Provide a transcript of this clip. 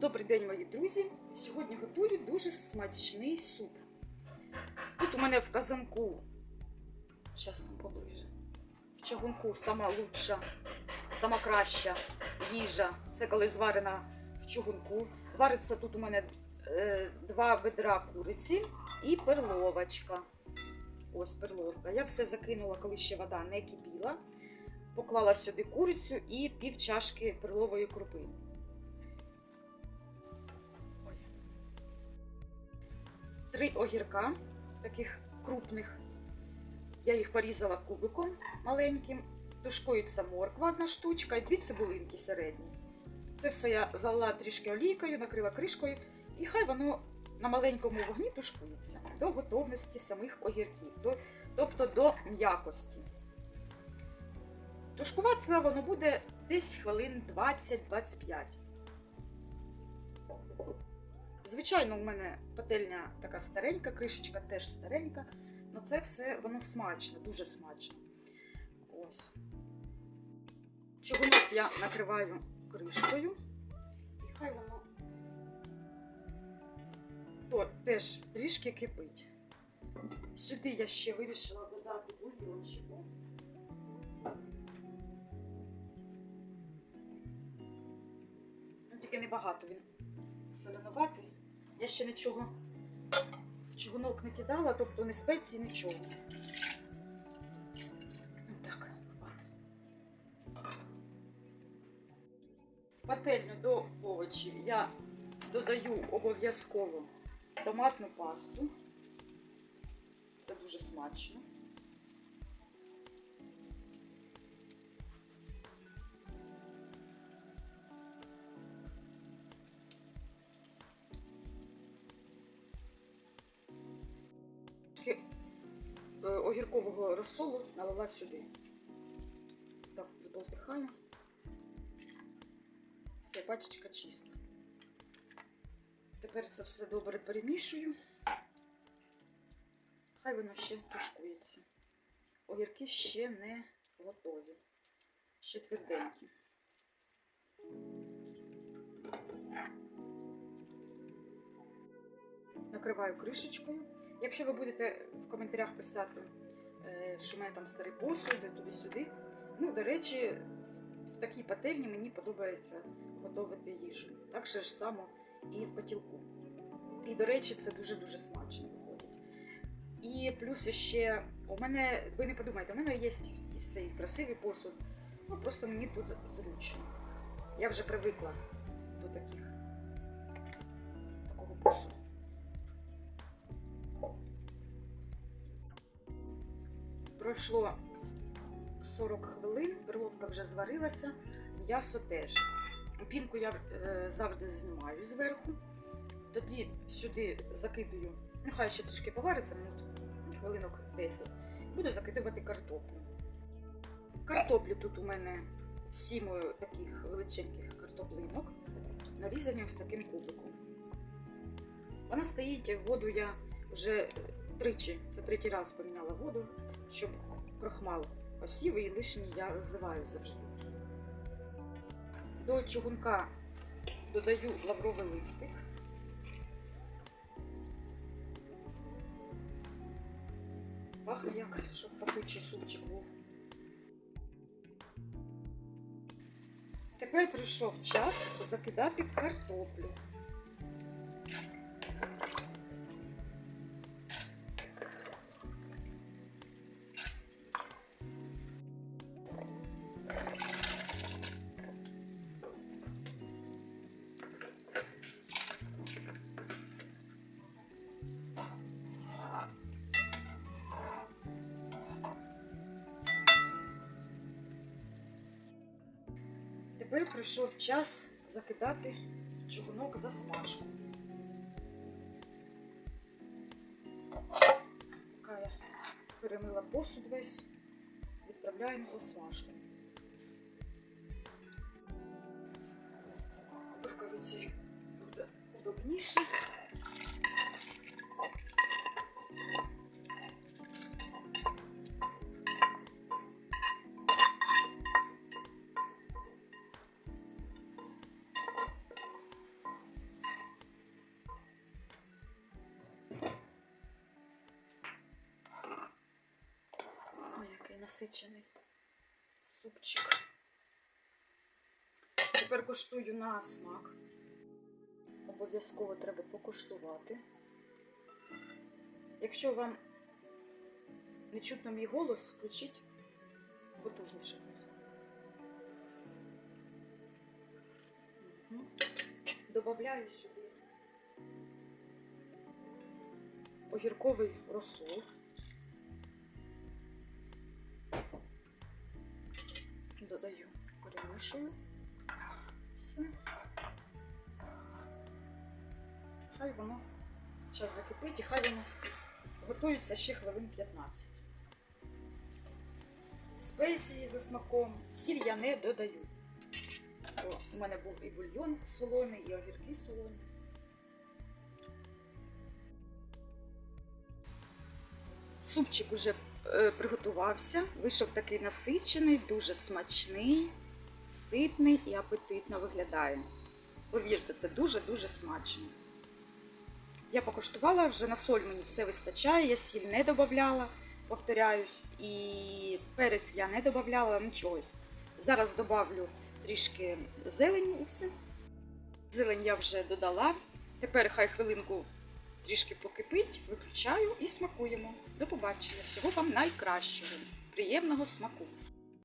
Добрий день, мої друзі! Сьогодні готую дуже смачний суп. Тут у мене в казанку, зараз вам поближе, в чагунку сама лучша, сама краща їжа. Це коли зварена в чугунку. Вариться тут у мене е, два бедра куриці і перловочка. Ось перловка. Я все закинула, коли ще вода не кипіла. Поклала сюди курицю і пів чашки перлової крупи. Три огірка, таких крупних. Я їх порізала кубиком маленьким. Тушкується морква одна штучка і дві цибулинки середні. Це все я залила трішки олійкою, накрила кришкою, і хай воно на маленькому вогні тушкується до готовності самих огірків, до, тобто до м'якості. Тушкуватися воно буде десь хвилин 20-25. Звичайно, у мене пательня така старенька, кришечка теж старенька, але це все воно смачно, дуже смачно. Ось. Чугунок я накриваю кришкою, і хай воно то теж трішки кипить. Сюди я ще вирішила додати бульйончику. Ну, Тільки небагато він соленуватий. Я ще нічого в чугунок не кидала, тобто не спеції, нічого. Так. В пательню до овочів я додаю обов'язково томатну пасту. Це дуже смачно. Огіркового розсолу налила сюди. Так, заболтихаю. Все, пачечка чиста. Тепер це все добре перемішую. Хай воно ще тушкується. Огірки ще не готові. Ще тверденькі. Накриваю кришечкою. Якщо ви будете в коментарях писати, е, що в мене там старий посуд, туди-сюди. Ну, до речі, в- такій пательні мені подобається готувати їжу. Так же ж само і в котілку. І, до речі, це дуже-дуже смачно виходить. І плюс ще у мене, ви не подумайте, у мене є цей красивий посуд. Ну просто мені тут зручно. Я вже привикла до таких такого посуду. Пройшло 40 хвилин, перловка вже зварилася, м'ясо теж. Пінку я е, завжди знімаю зверху. Тоді сюди закидую, ну хай ще трішки повариться, минут хвилинок 10. Буду закидувати картоплю. Картоплі тут у мене сім е, таких величеньких картоплинок, нарізані ось таким кубиком. Вона стоїть, воду я вже тричі, це третій раз поміняла воду, щоб крохмал осів і лишній я зливаю завжди. До чугунка додаю лавровий листик. Пахне як, щоб пахучий супчик був. Тепер прийшов час закидати картоплю. Тепер прийшов час закидати в чугунок за смажку. Поки я перемила посуд весь, відправляємо за смажку. Рукавиці буде удобніше. Насичений супчик. Тепер коштую на смак. Обов'язково треба покуштувати. Якщо вам не чутно мій голос, включіть потужніше. Добавляю сюди огірковий розсол. Додаю, перемішую. Все. Хай воно зараз закипить і хай воно готується ще хвилин 15. Спеції за смаком, сіль я не додаю. У мене був і бульйон солоний, і огірки солоні. Супчик уже приготувався, вийшов такий насичений, дуже смачний, ситний і апетитно виглядає. Повірте, це дуже-дуже смачно. Я покуштувала, вже на соль мені все вистачає, я сіль не додавала, повторяюсь, і перець я не додавала нічого. Зараз додавлю трішки зелені і все. Зелень я вже додала. Тепер хай хвилинку трішки покипить, виключаю і смакуємо. До побачення. Всього вам найкращого. Приємного смаку!